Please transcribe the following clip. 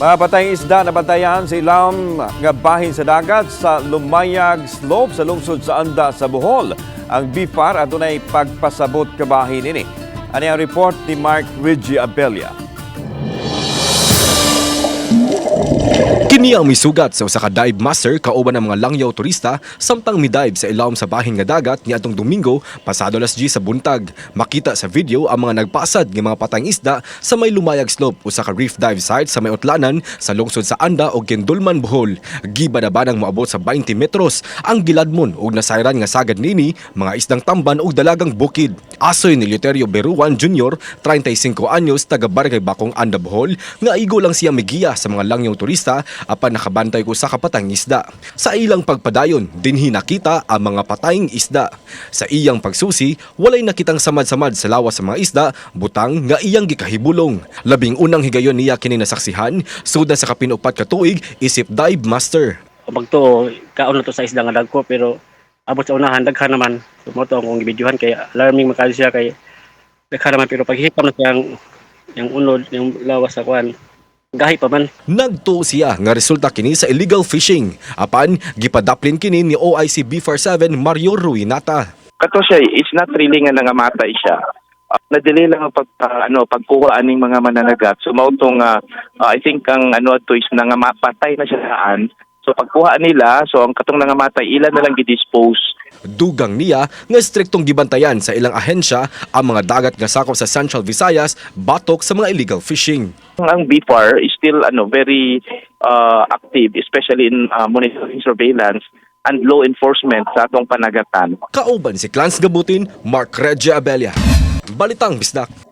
Mga patayng isda na bantayan sa ilam nga bahin sa dagat sa Lumayag Slope sa lungsod sa Anda sa Bohol. Ang BIFAR adunay pagpasabot kabahin ini. Ano ang report ni Mark Reggie Abelia? Kini ang misugat sa usa ka dive master kauban ng mga langyaw turista samtang midive sa ilawom sa bahin nga dagat niadtong Domingo pasado alas 10 sa buntag. Makita sa video ang mga nagpasad nga mga patayng isda sa may lumayag slope usa ka reef dive site sa may utlanan sa lungsod sa Anda ug Kendulman Bohol. Giba na ba nang moabot sa 20 metros ang giladmon ug nasayran nga sagad nini mga isdang tamban ug dalagang bukid. Asoy ni Leuterio Beruan Jr., 35 anyos, taga Barangay Bakong Anda Bohol, nga igo lang siya migiya sa mga langyong turista apan nakabantay ko sa kapatayng isda. Sa ilang pagpadayon, dinhi nakita ang mga patayng isda. Sa iyang pagsusi, walay nakitang samad-samad sa lawas sa mga isda, butang nga iyang gikahibulong. Labing unang higayon niya kini nasaksihan, suda sa kapinupat ka tuig, isip dive master. Pag to, kaon na to sa isda nga dagko pero abot sa unahan daghan naman. So mo to akong gibidyohan kay alarming makali siya kay daghan naman pero paghihipam na siyang yung unod, yung lawas sa kuan. Gahi pa man. Nagtuo siya nga resulta kini sa illegal fishing. Apan, gipadaplin kini ni OIC B47 Mario Ruinata. kato siya it's not really nga nangamatay siya uh, nadili lang ang pag ah, ano pagkuha aning mga mananagat so mao tong ah, ah, I think ang ano to is nangamapatay na siya saan so pagkuha nila so ang katong nangamatay ilan na lang gidispose Dugang niya nga striktong gibantayan sa ilang ahensya ang mga dagat nga sakop sa Central Visayas batok sa mga illegal fishing. ang BFAR is still ano very uh, active especially in uh, monitoring surveillance and law enforcement sa atong panagatan Kauban si Clans Gabutin, Mark Regia Abella. Balitang Bisdak.